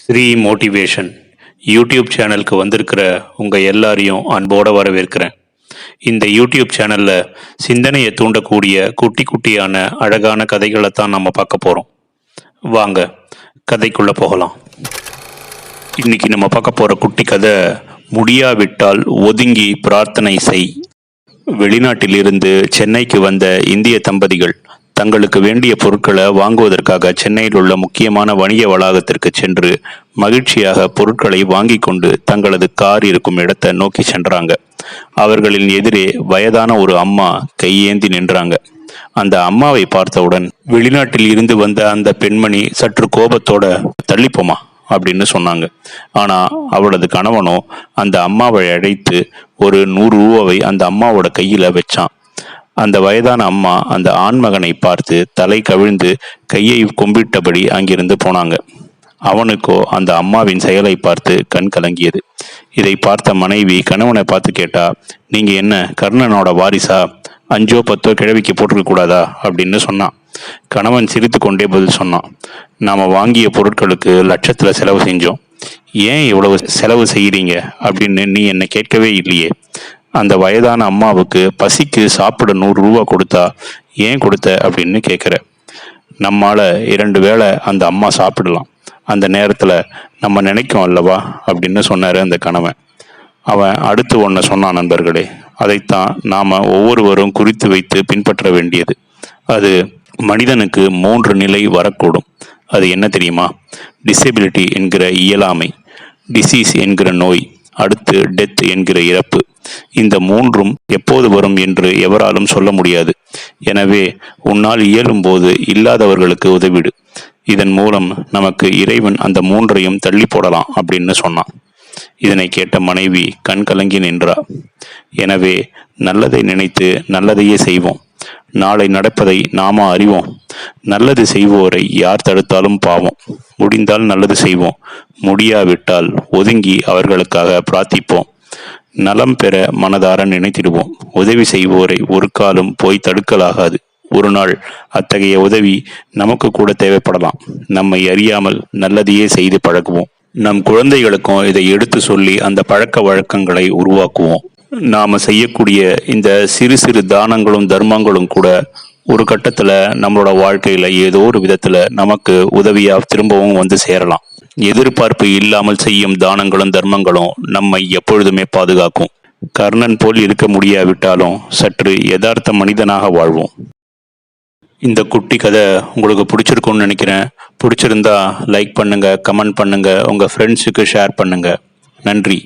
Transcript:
Sri motivation YouTube சேனலுக்கு வந்திருக்கிற உங்கள் எல்லாரையும் அன்போடு வரவேற்கிறேன். இந்த யூடியூப் சேனலில் சிந்தனையை தூண்டக்கூடிய குட்டி குட்டியான அழகான கதைகளை தான் நம்ம பார்க்க போகிறோம் வாங்க கதைக்குள்ளே போகலாம். இன்னைக்கு நம்ம பார்க்க போகிற குட்டி கதை முடியாவிட்டால் ஒதுங்கி பிரார்த்தனை செய். வெளிநாட்டிலிருந்து சென்னைக்கு வந்த இந்திய தம்பதிகள் தங்களுக்கு வேண்டிய பொருட்களை வாங்குவதற்காக சென்னையில் உள்ள முக்கியமான வணிக வளாகத்திற்கு சென்று மகிழ்ச்சியாக பொருட்களை வாங்கி கொண்டு தங்களது கார் இருக்கும் இடத்தை நோக்கி சென்றாங்க. அவர்களின் எதிரே வயதான ஒரு அம்மா கையேந்தி நின்றாங்க. அந்த அம்மாவை பார்த்தவுடன் வெளிநாட்டில் இருந்து வந்த அந்த பெண்மணி சற்று கோபத்தோட தள்ளிப்போமா? அப்படின்னு சொன்னாங்க. ஆனா அவளது கணவனோ அந்த அம்மாவை அழைத்து ஒரு நூறு ரூபாவை அந்த அம்மாவோட கையில வச்சான். அந்த வயதான அம்மா அந்த ஆண்மகனை பார்த்து தலை கவிழ்ந்து கையை கும்பிட்டபடி அங்கிருந்து போனாங்க. அவனுக்கோ அந்த அம்மாவின் செயலை பார்த்து கண் கலங்கியது. இதை பார்த்த மனைவி கணவனை பார்த்து கேட்டா நீங்க என்ன கர்ணனோட வாரிசா? அஞ்சோ பத்தோ கிழவிக்கு போட்டிருக்க கூடாதா? அப்படின்னு சொன்னான். கணவன் சிரித்து கொண்டே பதில் சொன்னான். நாம வாங்கிய பொருட்களுக்கு லட்சத்துல செலவு செஞ்சோம். ஏன் இவ்வளவு செலவு செய்கிறீங்க அப்படின்னு நீ என்னை கேட்கவே இல்லையே. அந்த வயதான அம்மாவுக்கு பசிக்கு சாப்பிட நூறு ரூபா கொடுத்தா ஏன் கொடுத்த அப்படின்னு கேட்குற நம்மால் இரண்டு வேளை அந்த அம்மா சாப்பிடலாம். அந்த நேரத்தில் நம்ம நினைக்கும் அல்லவா அப்படின்னு சொன்னார் அந்த கணவன். அவன் அடுத்து ஒன்று சொன்னான் நண்பர்களே. அதைத்தான் நாம் ஒவ்வொருவரும் குறித்து வைத்து பின்பற்ற வேண்டியது. அது மனிதனுக்கு மூன்று நிலை வரக்கூடும். அது என்ன தெரியுமா? டிசபிலிட்டி என்கிற இயலாமை. டிசீஸ் என்கிற நோய். அடுத்து டெத் என்கிற இறப்பு. இந்த மூன்றும் எப்போது வரும் என்று எவராலும் சொல்ல முடியாது. எனவே உன்னால் இயலும்போது இல்லாதவர்களுக்கு உதவிடு. இதன் மூலம் நமக்கு இறைவன் அந்த மூன்றையும் தள்ளி போடலாம் அப்படின்னு சொன்னான். இதனை கேட்ட மனைவி கண் கலங்கி நின்றா. எனவே நல்லதை நினைத்து நல்லதையே செய்வோம். நாளை நடப்பதை நாம அறிவோம். நல்லது செய்வோரை யார் தடுத்தாலும் பாவம். முடிந்தால் நல்லது செய்வோம். முடியாவிட்டால் ஒதுங்கி அவர்களுக்காக பிரார்த்திப்போம். நலம் பெற மனதார நினைத்திடுவோம். உதவி செய்வோரை ஒரு காலம் போய் தடுக்கலாகாது. ஒரு நாள் அத்தகைய உதவி நமக்கு கூட தேவைப்படலாம். நம்மை அறியாமல் நல்லதையே செய்து பழகுவோம். நம் குழந்தைகளுக்கும் இதை எடுத்து சொல்லி அந்த பழக்க வழக்கங்களை உருவாக்குவோம். நாம் செய்யக்கூடிய இந்த சிறு சிறு தானங்களும் தர்மங்களும் கூட ஒரு கட்டத்தில் நம்மளோட வாழ்க்கையில் ஏதோ ஒரு விதத்தில் நமக்கு உதவியாக திரும்பவும் வந்து சேரலாம். எதிர்பார்ப்பு இல்லாமல் செய்யும் தானங்களும் தர்மங்களும் நம்மை எப்பொழுதுமே பாதுகாக்கும். கர்ணன் போல் இருக்க முடியாவிட்டாலும் சற்று யதார்த்த மனிதனாக வாழ்வோம். இந்த குட்டி கதை உங்களுக்கு பிடிச்சிருக்கும்னு நினைக்கிறேன். பிடிச்சிருந்தா லைக் பண்ணுங்கள் கமெண்ட் பண்ணுங்கள் உங்கள் ஃப்ரெண்ட்ஸுக்கு ஷேர் பண்ணுங்கள் நன்றி.